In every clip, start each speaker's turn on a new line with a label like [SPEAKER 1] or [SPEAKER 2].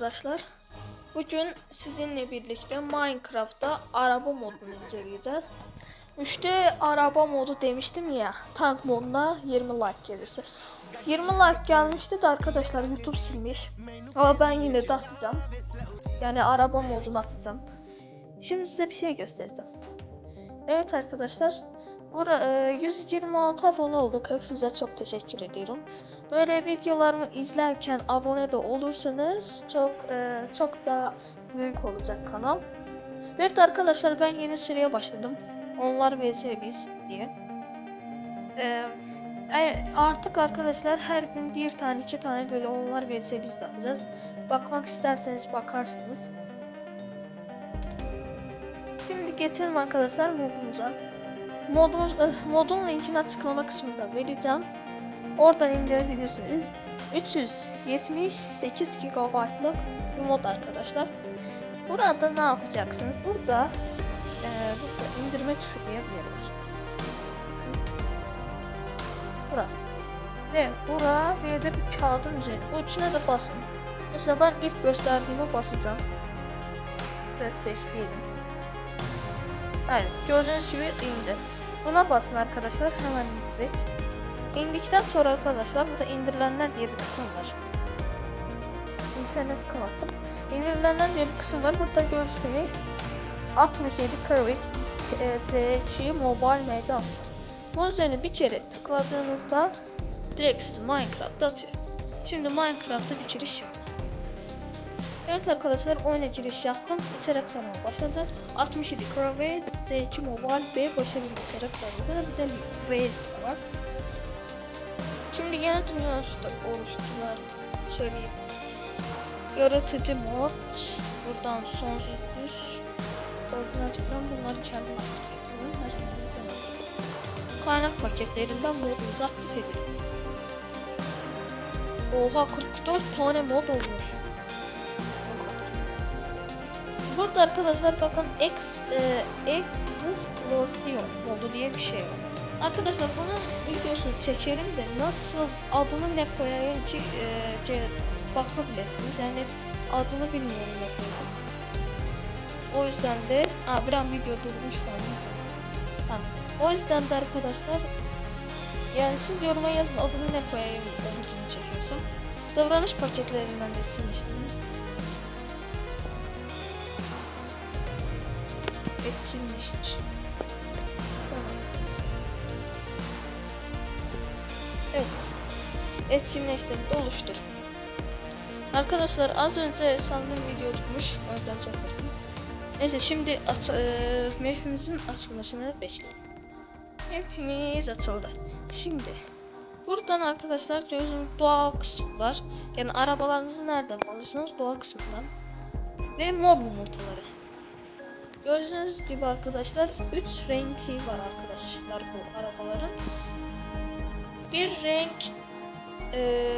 [SPEAKER 1] arkadaşlar. Bugün sizinle birlikte Minecraft'ta araba modunu inceleyeceğiz. İşte araba modu demiştim ya. Tank moduna 20 like gelirse. 20 like gelmişti de arkadaşlar YouTube silmiş. Ama ben yine de atacağım. Yani araba modunu atacağım. Şimdi size bir şey göstereceğim. Evet arkadaşlar. Bura, e, 126 abone olduk. Hepinize çok teşekkür ediyorum. Böyle videolarımı izlerken abone de olursanız çok e, çok daha büyük olacak kanal. Evet arkadaşlar ben yeni seriye başladım. Onlar vs biz diye. E, e, artık arkadaşlar her gün bir tane iki tane böyle onlar vs biz de atacağız. Bakmak isterseniz bakarsınız. Şimdi geçelim arkadaşlar modumuza. Eh, modun linkini açıklama kısmında vereceğim. Oradan indirebilirsiniz. 378 GB'lık bir mod arkadaşlar. Burada ne yapacaksınız? Burada, eee burada indirme tuşu diye. Bura. Ve bura bir de bir kağıdın üzerine. Bu üçüne de basın. Mesela ben ilk gösterdiğime basacağım. Biraz bekleyelim. Evet gördüğünüz gibi indi. Buna basın arkadaşlar hemen gidecek. İndikten sonra arkadaşlar burada indirilenler diye bir kısım var. İnternet kapattım. İndirilenler diye bir kısım var. Burada gördüğünüz 67 Curved Z2 Mobile Media. Bunun üzerine bir kere tıkladığınızda direkt sizi Minecraft'ta atıyor. Şimdi Minecraft'ta bir giriş yap. Evet arkadaşlar oyuna giriş yaptım. İçerik tanımı başladı. 67 Curved Z2 Mobile B başarılı içerik tanımı. Bir de Raze var. Şimdi yeni dünya oluştu- oluşturulan söyleyeyim. Yaratıcı mod. Buradan sonsuz düz. Oradan açıklam bunları kendim aktif. Kaynak paketlerinden modunuzu aktif edin. Oha 44 tane mod olmuş. Burada arkadaşlar bakın X e, Explosion modu diye bir şey var. Arkadaşlar bunun videosunu çekerim de nasıl adını ne koyayım ki e, bakabilirsiniz. Yani adını bilmiyorum ne koyayım. O yüzden de Aa, bir an video durmuş sandım. Ha. O yüzden de arkadaşlar yani siz yoruma yazın adını ne koyayım omuzunu çekiyorsam. Davranış paketlerinden de silmiştim. Etkinleştir. Tamam. Evet. Etkinleştirdi oluştur. Arkadaşlar az önce sandım video tutmuş. O yüzden çekmedim. Neyse şimdi at e, map'imizin açılmasını bekliyorum. Map'imiz açıldı. Şimdi buradan arkadaşlar gözüm doğa kısmı var. Yani arabalarınızı nereden alırsanız doğa kısmından. Ve mob yumurtaları. Gördüğünüz gibi arkadaşlar 3 renki var arkadaşlar bu arabaların. Bir renk e,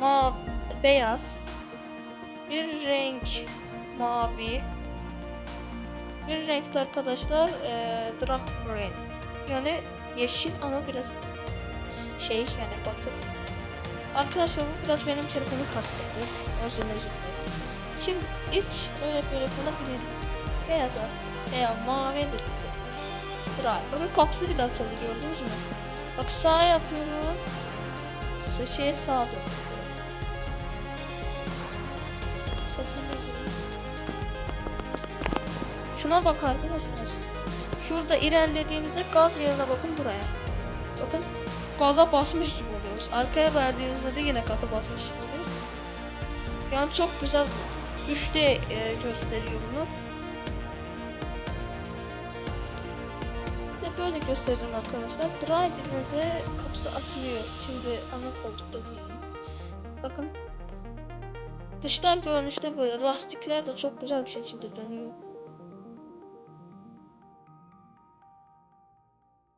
[SPEAKER 1] ma beyaz, bir renk mavi, bir renkte arkadaşlar e, dark green. Yani yeşil ama biraz şey yani batı. Arkadaşlar bu biraz benim telefonu kastırdı. O yüzden özür dilerim. Şimdi ilk öyle böyle kullanabilirim. Beyaz. Veya mavi de güzel. Drive. Bakın kapısı bile açıldı gördünüz mü? Bak sağ yapıyorum. Şeye sağa dönüyorum. Şuna bak arkadaşlar. Şurada ilerlediğimizde gaz yerine bakın buraya. Bakın gaza basmış gibi oluyoruz. Arkaya verdiğimizde de yine kata basmış gibi oluyoruz. Yani çok güzel 3D e, gösteriyor bunu. Böyle gösteririm arkadaşlar. Drive dediğinizde kapısı açılıyor. Şimdi ana koltukta değilim. Bakın. Dıştan görünüşte böyle lastikler de çok güzel bir şekilde dönüyor.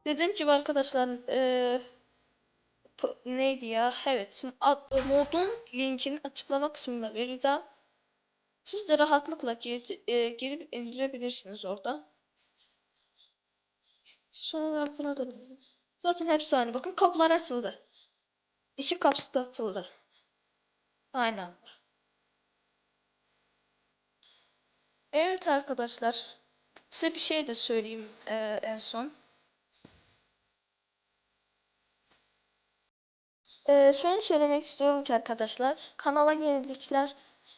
[SPEAKER 1] Dediğim gibi arkadaşlar eee, p- neydi ya? Evet, modun linkini açıklama kısmına vereceğim. Siz de rahatlıkla gir- e, girip indirebilirsiniz orada. Sonra buna da zaten hepsi aynı. Bakın kapılar açıldı. İki kapısı da açıldı. Aynen. Evet arkadaşlar. Size bir şey de söyleyeyim eee, en son. Eee şunu söylemek istiyorum ki arkadaşlar. Kanala yenilikler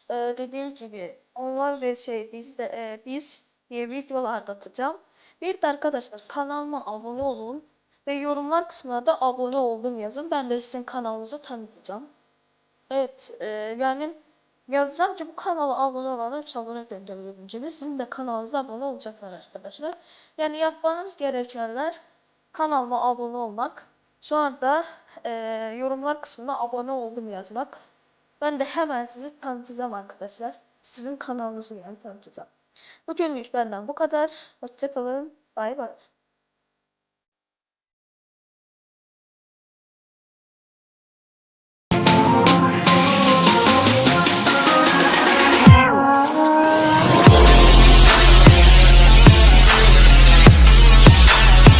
[SPEAKER 1] eee, dediğim gibi onlar ve şey biz de eee, biz diye videolar atacağım. Bir de arkadaşlar kanalıma abone olun ve yorumlar kısmına da abone oldum yazın. Ben de sizin kanalınızı tanıtacağım. Evet, e, yani yazacağım ki bu kanala abone olanlar gönderiyorum gibi. Sizin de kanalınıza abone olacaklar arkadaşlar. Yani yapmanız gerekenler kanalıma abone olmak. Sonra da e, yorumlar kısmına abone oldum yazmak. Ben de hemen sizi tanıtacağım arkadaşlar. Sizin kanalınızı yani tanıtacağım. Bugünlük benden bu kadar. Hoşçakalın. Bay bay.